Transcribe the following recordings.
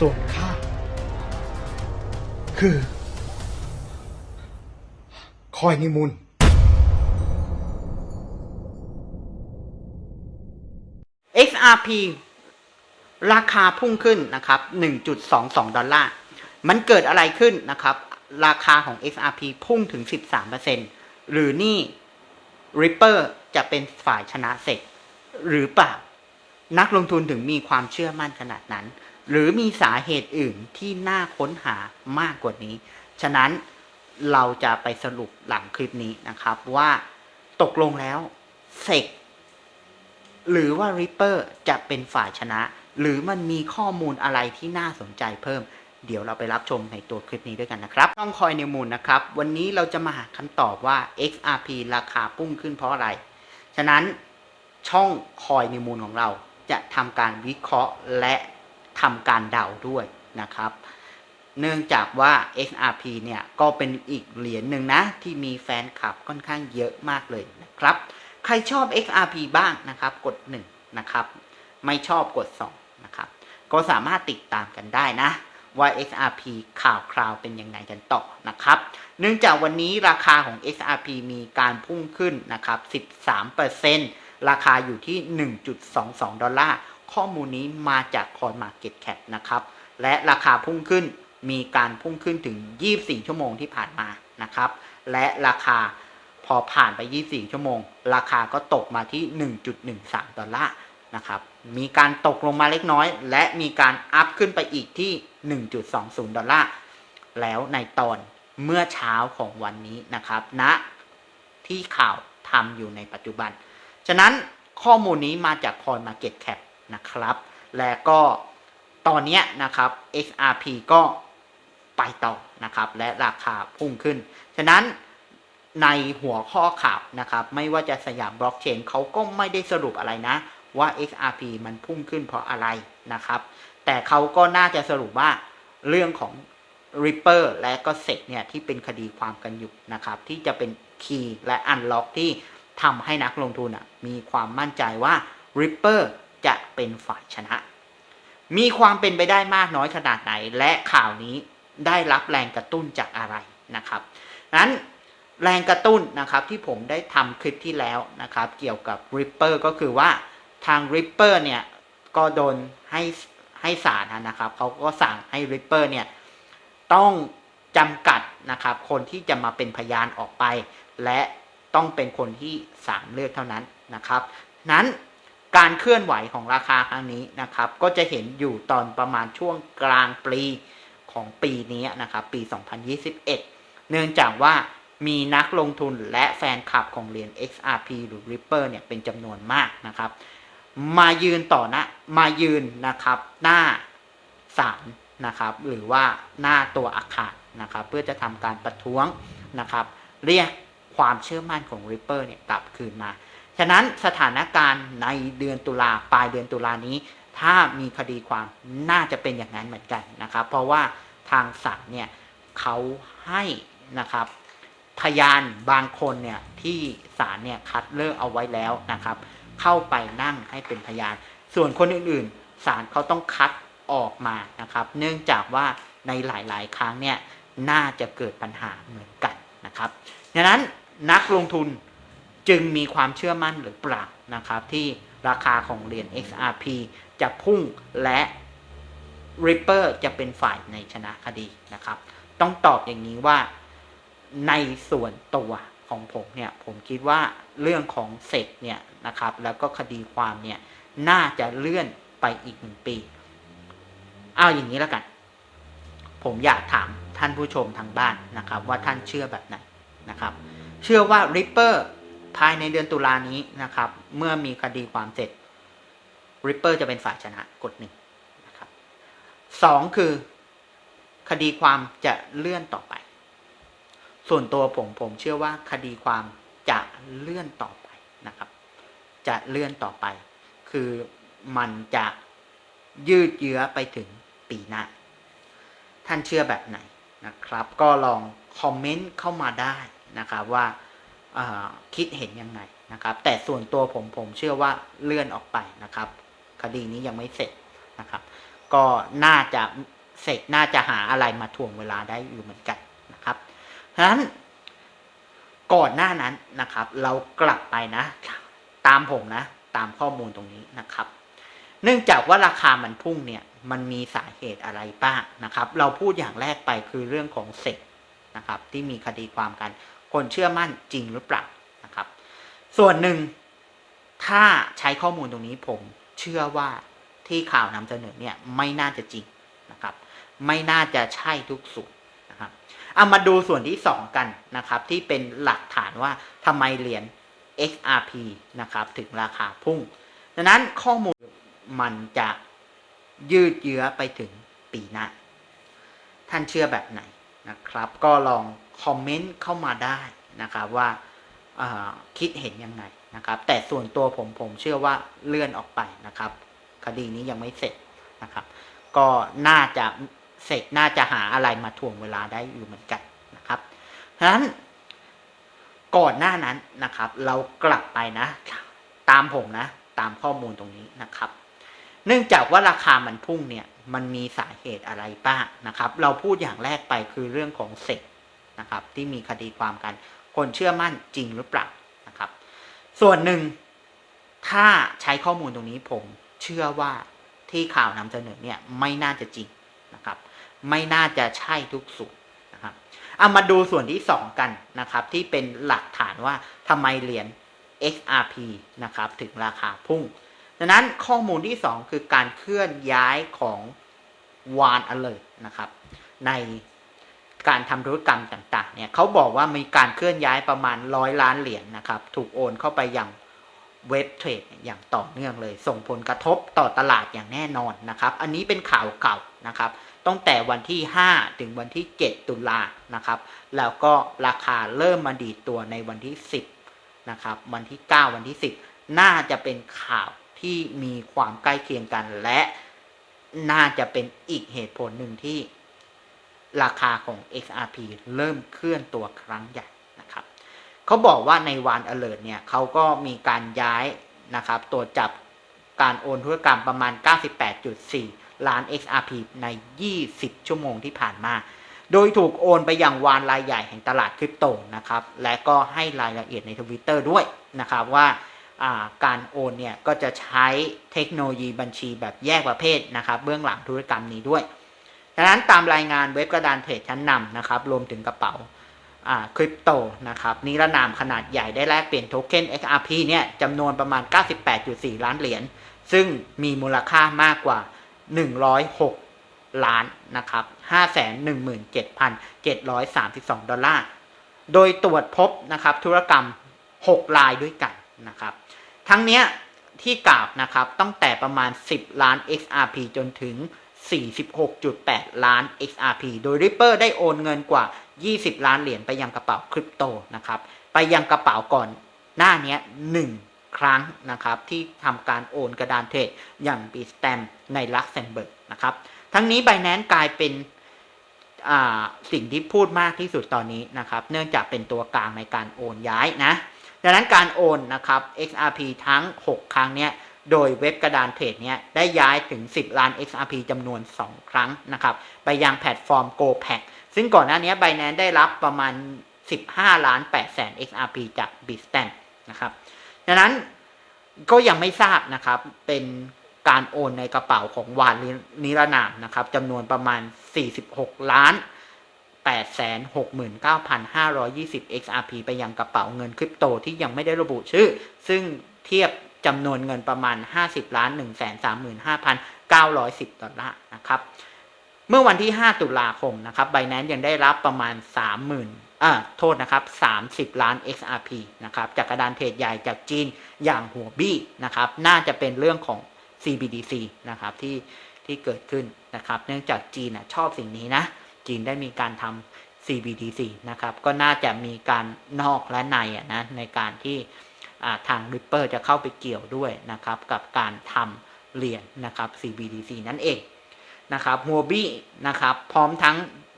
ส่วนข้าคือ คอยนิมุน XRP ราคาพุ่งขึ้นนะครับ 1.22 ดอลลาร์ มันเกิดอะไรขึ้นนะครับ ราคาของ XRP พุ่งถึง 13%หรือนี่ Ripper จะเป็นฝ่ายชนะเสร็จ หรือเปล่า นักลงทุนถึงมีความเชื่อมั่นขนาดนั้น หรือมีสาเหตุอื่นที่น่าค้นหามากกว่านี้ ฉะนั้นเราจะไปสรุปหลังคลิปนี้นะครับว่าตกลงแล้วเซกหรือว่า Ripper จะเป็นฝ่ายชนะ หรือมันมีข้อมูลอะไรที่น่าสนใจเพิ่ม เดี๋ยวเราไปรับชมในตัวคลิปนี้ด้วยกันนะครับต้องคอยในมูลนะครับ วันนี้เราจะมาหาคำตอบว่า XRP ราคาพุ่งขึ้นเพราะอะไร ฉะนั้นช่องคอยในมูลของเราจะทำการวิเคราะห์และ ทำการเดาด้วยนะครับ เนื่องจากว่า XRP เนี่ยก็เป็นอีกเหรียญหนึ่งนะ ที่มีแฟนคลับค่อนข้างเยอะมากเลยนะครับ ใครชอบ XRP บ้างนะครับ กด 1 นะครับ ไม่ชอบกด 2 นะครับ ก็สามารถติดตามกันได้นะว่า XRP ข่าวคราวเป็นยังไงกันต่อนะครับ เนื่องจากวันนี้ราคาของ XRP มีการพุ่งขึ้นนะครับ 13%ราคาอยู่ที่ 1.22 ดอลลาร์ ข้อมูลนี้มาจาก CoinMarketCap นะครับ และราคาพุ่งขึ้นมีการพุ่งขึ้นถึง 24 ชั่วโมงที่ผ่านมานะครับ และราคาพอผ่านไป 24 ชั่วโมง ราคาก็ตกมาที่ 1.13 ดอลลาร์นะครับ มีการตกลงมาเล็กน้อย และมีการอัพขึ้นไปอีกที่ 1.20 ดอลลาร์ แล้วในตอนเมื่อเช้าของวันนี้นะครับณนะที่ข่าวทำอยู่ในปัจจุบัน ฉะนั้นข้อมูลนี้มาจาก Coin Market Cap นะครับ และก็ตอนนี้นะครับ XRP ก็ไปต่อนะครับ และราคาพุ่งขึ้น ฉะนั้นในหัวข้อข่าวนะครับ ไม่ว่าจะสยามบล็อกเชนเขาก็ไม่ได้สรุปอะไรนะ ว่า XRP มันพุ่งขึ้นเพราะอะไรนะครับ แต่เขาก็น่าจะสรุปว่าเรื่องของ Ripper และก็เซกเนี่ยที่เป็นคดีความกันอยู่นะครับ ที่จะเป็นคีย์และอันล็อกที่ทำให้นักลงทุนอะมีความมั่นใจว่า Ripper จะเป็นฝ่ายชนะ มีความเป็นไปได้มากน้อยขนาดไหน และข่าวนี้ได้รับแรงกระตุ้นจากอะไรนะครับนั้นแรงกระตุ้นนะครับที่ผมได้ทำคลิปที่แล้วนะครับ เกี่ยวกับ Ripper ก็คือว่าทาง Ripper เนี่ยก็โดนให้ให้ศาลนะครับเขาก็สั่งให้ Ripper เนี่ยต้องจำกัดนะครับ คนที่จะมาเป็นพยานออกไป และต้องเป็นคนที่สามเลือกเท่านั้นนะครับ นั้น การเคลื่อนไหวของราคาครั้งนี้นะครับ ก็จะเห็นอยู่ตอนประมาณช่วงกลางปีของปีนี้นะครับ ปี 2021 เนื่องจากว่ามีนักลงทุนและแฟนคลับของเหรียญ XRP หรือ Ripper เนี่ยเป็นจำนวนมากนะครับ มายืนต่อนะมายืนนะครับหน้าศาลนะครับ หรือว่าหน้าตัวอาคารนะครับ เพื่อจะทำการประท้วงนะครับ เรียกความเชื่อมั่นของ Ripper เนี่ยกลับคืนมา ฉะนั้นสถานการณ์ในเดือนตุลาปลายเดือนตุลานี้ ถ้ามีคดีความน่าจะเป็นอย่างนั้นเหมือนกันนะครับ เพราะว่าทางศาลเนี่ยเขาให้นะครับ พยานบางคนเนี่ยที่ศาลเนี่ยคัดเลือกเอาไว้แล้วนะครับ เข้าไปนั่งให้เป็นพยาน ส่วนคนอื่นๆศาลเขาต้องคัดออกมานะครับ เนื่องจากว่าในหลายๆ ครั้งเนี่ยน่าจะเกิดปัญหาเหมือนกันนะครับดังนั้นนักลงทุน จึงมีความเชื่อมั่นหรือเปล่านะครับ ที่ราคาของเหรียญ XRP จะพุ่งและ Ripper จะเป็นฝ่ายในชนะคดีนะครับ ต้องตอบอย่างนี้ว่าในส่วนตัวของผมเนี่ยผมคิดว่าเรื่องของเสร็จเนี่ยนะครับ แล้วก็คดีความเนี่ยน่าจะเลื่อนไปอีกหนึ่งปี เอาอย่างนี้แล้วกัน ผมอยากถามท่านผู้ชมทางบ้านนะครับ ว่าท่านเชื่อแบบไหนนะครับ เชื่อว่า Ripper ภายในเดือนตุลานี้นะครับ เมื่อมีคดีความเสร็จ Ripper จะเป็นฝ่ายชนะกดหนึ่งนะครับสองคือ คดีความจะเลื่อนต่อไป ส่วนตัวผมผมเชื่อว่าคดีความจะเลื่อนต่อไปนะครับ จะเลื่อนต่อไป คือมันจะยืดเยื้อไปถึงปีหน้า ท่านเชื่อแบบไหนนะครับ ก็ลองคอมเมนต์เข้ามาได้นะครับว่า คิดเห็นยังไงนะครับ แต่ส่วนตัวผมผมเชื่อว่าเลื่อนออกไปนะครับ คดีนี้ยังไม่เสร็จนะครับ ก็น่าจะเสกน่าจะหาอะไรมาถ่วงเวลาได้อยู่เหมือนกันนะครับฉะนั้นก่อนหน้านั้นนะครับ เรากลับไปนะ ตามผมนะ ตามข้อมูลตรงนี้นะครับ เนื่องจากว่าราคามันพุ่งเนี่ย มันมีสาเหตุอะไรบ้างนะครับ เราพูดอย่างแรกไปคือเรื่องของเสกนะครับ ที่มีคดีความกัน คนเชื่อมั่นจริงหรือเปล่านะครับ ส่วนหนึ่งถ้าใช้ข้อมูลตรงนี้ผมเชื่อว่าที่ข่าวนำเสนอเนี่ยไม่น่าจะจริงนะครับ ไม่น่าจะใช่ทุกส่วนนะครับเอามาดูส่วนที่สองกันนะครับ ที่เป็นหลักฐานว่าทำไมเหรียญ XRP นะครับ ถึงราคาพุ่งดังนั้นข้อมูลมันจะยืดเยื้อไปถึงปีหน้า ท่านเชื่อแบบไหน นะครับ ก็ลองคอมเมนต์เข้ามาได้นะครับว่าคิดเห็นยังไงนะครับ แต่ส่วนตัวผมผมเชื่อว่าเลื่อนออกไปนะครับ คดีนี้ยังไม่เสร็จนะครับ ก็น่าจะเสร็จน่าจะหาอะไรมาถ่วงเวลาได้อยู่เหมือนกันนะครับฉะนั้นก่อนหน้านั้นนะครับ เรากลับไปนะ ตามผมนะ ตามข้อมูลตรงนี้นะครับ เนื่องจากว่าราคามันพุ่งเนี่ย มันมีสาเหตุอะไรบ้างนะครับ เราพูดอย่างแรกไปคือเรื่องของเสกนะครับที่มีคดีความกัน คนเชื่อมั่นจริงหรือเปล่านะครับ ส่วนหนึ่งถ้าใช้ข้อมูลตรงนี้ผมเชื่อว่าที่ข่าวนำเสนอเนี่ยไม่น่าจะจริงนะครับ ไม่น่าจะใช่ทุกส่วนนะครับเอามาดูส่วนที่สองกันนะครับ ที่เป็นหลักฐานว่าทำไมเหรียญ XRP นะครับ ถึงราคาพุ่งดังนั้นข้อมูลที่สองคือการเคลื่อนย้ายของ วานอเลอร์นะครับ ในการทำธุรกรรมต่างๆ เนี่ยเขาบอกว่ามีการเคลื่อนย้ายประมาณร้อยล้านเหรียญนนะครับ ถูกโอนเข้าไปยังเว็บเทรดอย่างต่อเนื่องเลย ส่งผลกระทบต่อตลาดอย่างแน่นอนนะครับ อันนี้เป็นข่าวเก่านะครับตั้งแต่วันที่ 5 ถึงวันที่ 7 ตุลานะครับ แล้วก็ราคาเริ่มมาดีตัวในวันที่ 10 นะครับ วันที่ 9 วันที่ 10 น่าจะเป็นข่าวที่มีความใกล้เคียงกันและ น่าจะเป็นอีกเหตุผลหนึ่งที่ราคาของ XRP เริ่มเคลื่อนตัวครั้งใหญ่นะครับเขาบอกว่าในวัน alert เนี่ยเขาก็มีการย้ายนะครับตัวจับการโอนธุรกรรมประมาณ 98.4 ล้าน XRP ใน 20 ชั่วโมงที่ผ่านมา โดยถูกโอนไปยังวานรายใหญ่แห่งตลาดคริปโตนะครับ และก็ให้รายละเอียดในทวิตเตอร์ด้วยนะครับว่า การโอนเนี่ยก็จะใช้เทคโนโลยีบัญชีแบบแยกประเภทนะครับ เบื้องหลังธุรกรรมนี้ด้วยดังนั้นตามรายงานเว็บกระดานเทรดชั้นนำนะครับ รวมถึงกระเป๋าคริปโตนะครับนิรนามขนาดใหญ่ได้แลกเปลี่ยนโทเค็น XRP เนี่ยจำนวนประมาณ 98.4 ล้านเหรียญ ซึ่งมีมูลค่ามากกว่า 106 ล้านนะครับ 517,732 ดอลลาร์ โดยตรวจพบนะครับธุรกรรม 6 ลายด้วยกันนะครับ ทั้งเนี้ยที่กล่าวนะครับตั้งแต่ประมาณ 10 ล้าน XRP จนถึง 46.8 ล้าน XRP โดย Ripper ได้โอนเงินกว่า 20 ล้านเหรียญไปยังกระเป๋าคริปโตนะครับไปยังกระเป๋าก่อนหน้านี้1ครั้งนะครับที่ทำการโอนกระดานเทรดอย่าง b i t s t a m ในลักเซมเบิร์กนะครับทั้งนี้ Binance กลายเป็นสิ่งที่พูดมากที่สุดตอนนี้นะครับ เนื่องจากเป็นตัวกลางในการโอนย้ายนะ ดังนั้นการโอนนะครับ XRP ทั้ง 6 ครั้งเนี้ยโดยเว็บกระดานเทรดเนี้ยได้ย้ายถึง 10 ล้าน XRP จำนวน 2 ครั้งนะครับ ไปยังแพลตฟอร์ม g o p a c ซึ่งก่อนหน้านี้ Binance ได้รับประมาณ 15 ล้าน8แสน XRP จาก b i t s t a m นะครับดังนั้นก็ยังไม่ทราบนะครับ เป็นการโอนในกระเป๋าของวานนิรนามนะครับจำนวนประมาณ 46 ล้าน 869,520 XRP ไปยังกระเป๋าเงินคริปโตที่ยังไม่ได้ระบุชื่อ ซึ่งเทียบจำนวนเงินประมาณ 50ล้าน135,910 ดอลลาร์นะครับ เมื่อวันที่ 5 ตุลาคมนะครับ Binance ยังได้รับประมาณ 30,000อ่าโทษนะครับ 30 ล้าน XRP นะครับ จากกระดานเทรดใหญ่จากจีนอย่างหัวบี้นะครับ น่าจะเป็นเรื่องของ CBDC นะครับที่ที่เกิดขึ้นนะครับ เนื่องจากจีนชอบสิ่งนี้นะ จีนได้มีการทำ CBDC นะครับ ก็น่าจะมีการนอกและในนะในการที่ทาง Ripper จะเข้าไปเกี่ยวด้วยนะครับ กับการทำเหรียญนะครับ CBDC นั่นเองนะครับฮัวบี้นะครับ พร้อมทั้ง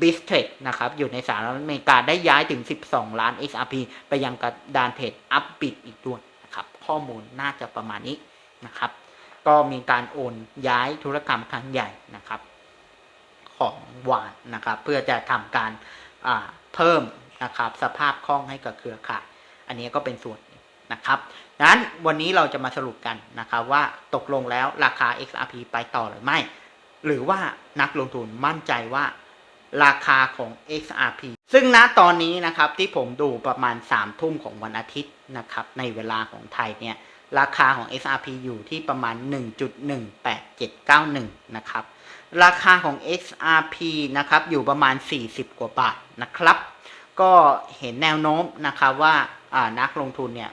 b i s t r a d นะครับ อยู่ในสหรัฐอเมริกาได้ย้ายถึง 12 ล้าน XRP ไปยังกระดานเทรดอัพบิดอีกด้วยนะครับ ข้อมูลน่าจะประมาณนี้นะครับ ก็มีการโอนย้ายธุรกรรมครั้งใหญ่นะครับ ของหวานนะครับ เพื่อจะทำการเพิ่มนะครับสภาพคล่องให้กับเครือข่าย อันนี้ก็เป็นส่วนนะครับดังนั้นวันนี้เราจะมาสรุปกันนะครับว่าตกลงแล้วราคา XRP ไปต่อหรือไม่ หรือว่านักลงทุนมั่นใจว่าราคาของ XRP ซึ่งณตอนนี้นะครับที่ผมดูประมาณ3ทุ่มของวันอาทิตย์นะครับในเวลาของไทยเนี่ยราคาของ XRP อยู่ที่ประมาณ 1.18791 นะครับ ราคาของ XRP นะครับอยู่ประมาณ 40 กว่าบาทนะครับ ก็เห็นแนวโน้มนะครับว่านักลงทุนเนี่ย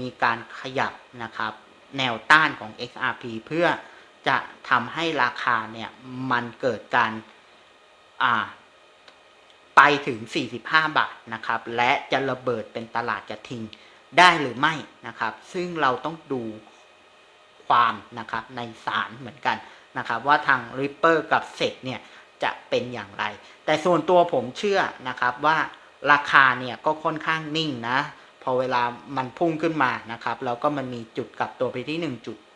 มีการขยับนะครับแนวต้านของ XRP เพื่อจะทำให้ราคาเนี่ยมันเกิดการไปถึง 45 บาทนะครับ และจะระเบิดเป็นตลาดกระทิงได้หรือไม่นะครับ ซึ่งเราต้องดู ความนะครับในศาลเหมือนกันนะครับว่าทาง Ripper กับ s e เนี่ยจะเป็นอย่างไร แต่ส่วนตัวผมเชื่อนะครับว่าราคาเนี่ยก็ค่อนข้างนิ่งนะพอเวลามันพุ่งขึ้นมานะครับแล้วก็มันมีจุดกลับตัวไปที่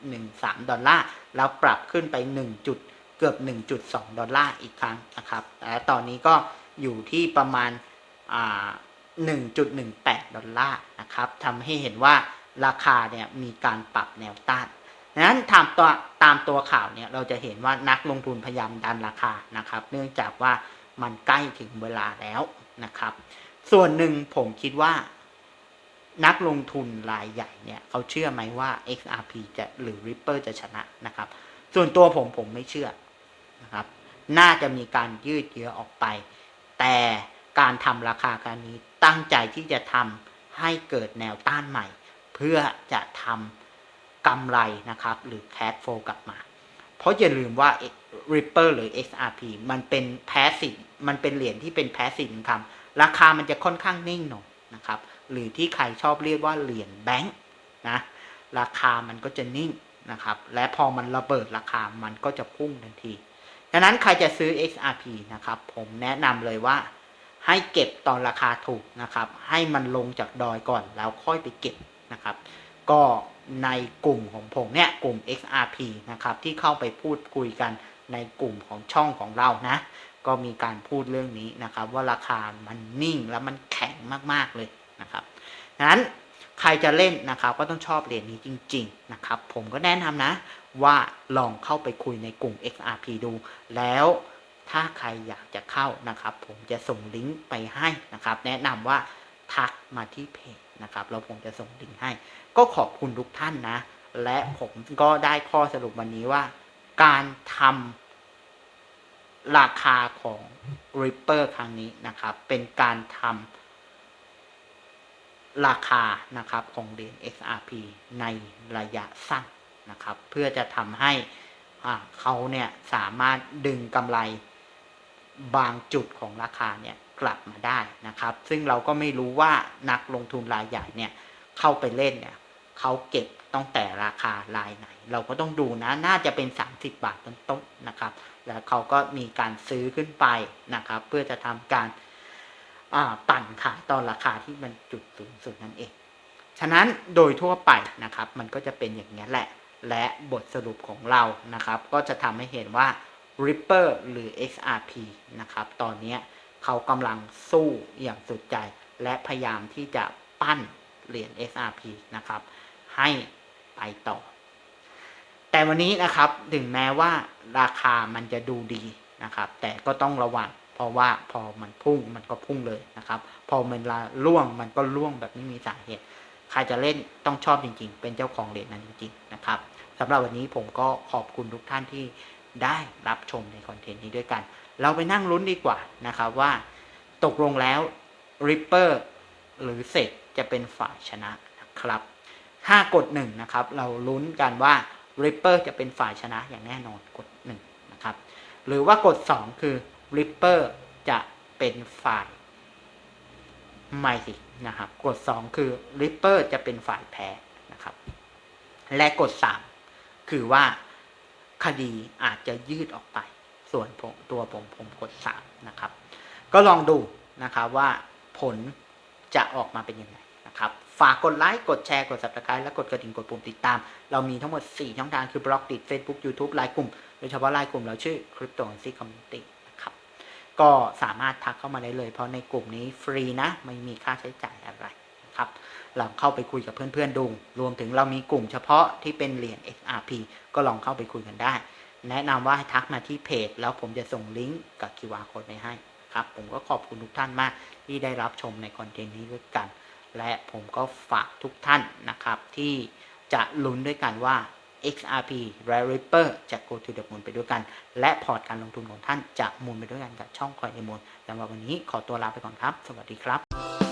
1.13 ดอลลาร์แล้วปรับขึ้นไป 1 จุดเกือบ 1.2 ดอลลาร์อีกครั้งนะครับและตอนนี้ก็อยู่ที่ประมาณอ่า1.18 ดอลลาร์นะครับทำให้เห็นว่าราคาเนี่ยมีการปรับแนวต้าน ดังนั้นตามตัวตามตัวข่าวเนี่ยเราจะเห็นว่านักลงทุนพยายามดันราคานะครับ เนื่องจากว่ามันใกล้ถึงเวลาแล้วนะครับ ส่วนหนึ่งผมคิดว่านักลงทุนรายใหญ่เนี่ยเขาเชื่อไหมว่า XRP จะหรือ Ripper จะชนะนะครับ ส่วนตัวผมผมไม่เชื่อนะครับ น่าจะมีการยืดเยื้อออกไป แต่การทำราคาการนี้ตั้งใจที่จะทำให้เกิดแนวต้านใหม่ เพื่อจะทำ กำไรนะครับ หรือ cash flow กลับมา เพราะอย่าลืมว่า Ripper หรือ XRP มันเป็น passive มันเป็นเหรียญที่เป็น passive income ราคามันจะค่อนข้างนิ่งหน่อยนะครับ หรือที่ใครชอบเรียกว่าเหรียญแบงค์นะ ราคามันก็จะนิ่งนะครับ และพอมันระเบิดราคามันก็จะพุ่งทันที ดังนั้นใครจะซื้อ XRP นะครับ ผมแนะนำเลยว่าให้เก็บตอนราคาถูกนะครับ ให้มันลงจากดอยก่อนแล้วค่อยไปเก็บนะครับ ก็ ในกลุ่มของผมเนี่ยกลุ่ม XRP นะครับที่เข้าไปพูดคุยกันในกลุ่มของช่องของเรานะ ก็มีการพูดเรื่องนี้นะครับ ว่าราคามันนิ่งแล้วมันแข็งมากๆเลยนะครับดังนั้นใครจะเล่นนะครับก็ต้องชอบเหรียญนี้จริง ๆ นะครับ ผมก็แนะนำนะ ว่าลองเข้าไปคุยในกลุ่ม XRP ดู แล้วถ้าใครอยากจะเข้านะครับ ผมจะส่งลิงก์ไปให้นะครับ แนะนำว่าทักมาที่เพจนะครับแล้วผมจะส่งลิงก์ให้ ก็ขอบคุณทุกท่านนะ และผมก็ได้ข้อสรุปวันนี้ว่า การทำราคาของ Ripper ครั้งนี้นะครับ เป็นการทำราคานะครับของเหรียญ XRP ในระยะสั้นนะครับ เพื่อจะทำให้เขาเนี่ยสามารถดึงกำไรบางจุดของราคาเนี่ยกลับมาได้นะครับ ซึ่งเราก็ไม่รู้ว่านักลงทุนรายใหญ่เนี่ยเข้าไปเล่นเนี่ย เขาเก็บตั้งแต่ราคารายไหน เราก็ต้องดูนะน่าจะเป็น 30 บาทต้นๆนะครับ แล้วเขาก็มีการซื้อขึ้นไปนะครับ เพื่อจะทำการปั่นขายตอนราคาที่มันจุดสูงสุดนั่นเอง ฉะนั้นโดยทั่วไปนะครับ มันก็จะเป็นอย่างนี้แหละ และบทสรุปของเรานะครับ ก็จะทำให้เห็นว่า Ripper หรือ XRP นะครับ ตอนนี้เขากำลังสู้อย่างสุดใจ และพยายามที่จะปั้นเหรียญ XRP นะครับ ให้ไปต่อ แต่วันนี้นะครับถึงแม้ว่าราคามันจะดูดีนะครับ แต่ก็ต้องระวังเพราะว่าพอมันพุ่งมันก็พุ่งเลยนะครับ พอมันล่วงมันก็ล่วงแบบไม่มีสาเหตุ ใครจะเล่นต้องชอบจริง ๆ เป็นเจ้าของเหรียญนั้นจริง ๆ นะครับสำหรับวันนี้ผมก็ขอบคุณทุกท่านที่ได้รับชมในคอนเทนต์นี้ด้วยกัน เราไปนั่งลุ้นดีกว่านะครับว่าตกลงแล้ว Ripper หรือเซกจะเป็นฝ่ายชนะนะครับ ถ้ากดหนึ่งนะครับเราลุ้นกันว่า Ripper จะเป็นฝ่ายชนะอย่างแน่นอนกดหนึ่งนะครับหรือว่ากดสองคือ Ripper จะเป็นฝ่ายไม่สินะครับกดสองคือ Ripper จะเป็นฝ่ายแพ้นะครับและกดสามคือว่าคดีอาจจะยืดออกไป ส่วนผมตัวผมผมกดสามนะครับ ก็ลองดูนะครับว่าผลจะออกมาเป็นยังไงนะครับ ฝากกดไลค์ กดแชร์ กด subscribe และกดกระดิ่ง กดปุ่มติดตาม เรามีทั้งหมด 4 ช่องทางคือบล็อกดิ Facebook YouTube ไลน์กลุ่ม โดยเฉพาะไลน์กลุ่มเราชื่อ Crypto c Community นะครับ ก็สามารถทักเข้ามาได้เลย เพราะในกลุ่มนี้ฟรีนะ ไม่มีค่าใช้จ่ายอะไรนะครับลองเข้าไปคุยกับเพื่อนๆดู รวมถึงเรามีกลุ่มเฉพาะที่เป็นเหรียญ XRP ก็ลองเข้าไปคุยกันได้ แนะนำว่าให้ทักมาที่เพจ แล้วผมจะส่งลิงก์กับ QR code ไปให้ครับ ผมก็ขอบคุณทุกท่านมากที่ได้รับชมในคอนเทนต์นี้ด้วยกัน และผมก็ฝากทุกท่านนะครับ ที่จะลุ้นด้วยกันว่า XRP และ Ripper จะ go to the moon ไปด้วยกัน และพอร์ตการลงทุนของท่านจะมูลไปด้วยกันกับช่องคอยเดมูลสำหรับวันนี้ขอตัวลาไปก่อนครับ สวัสดีครับ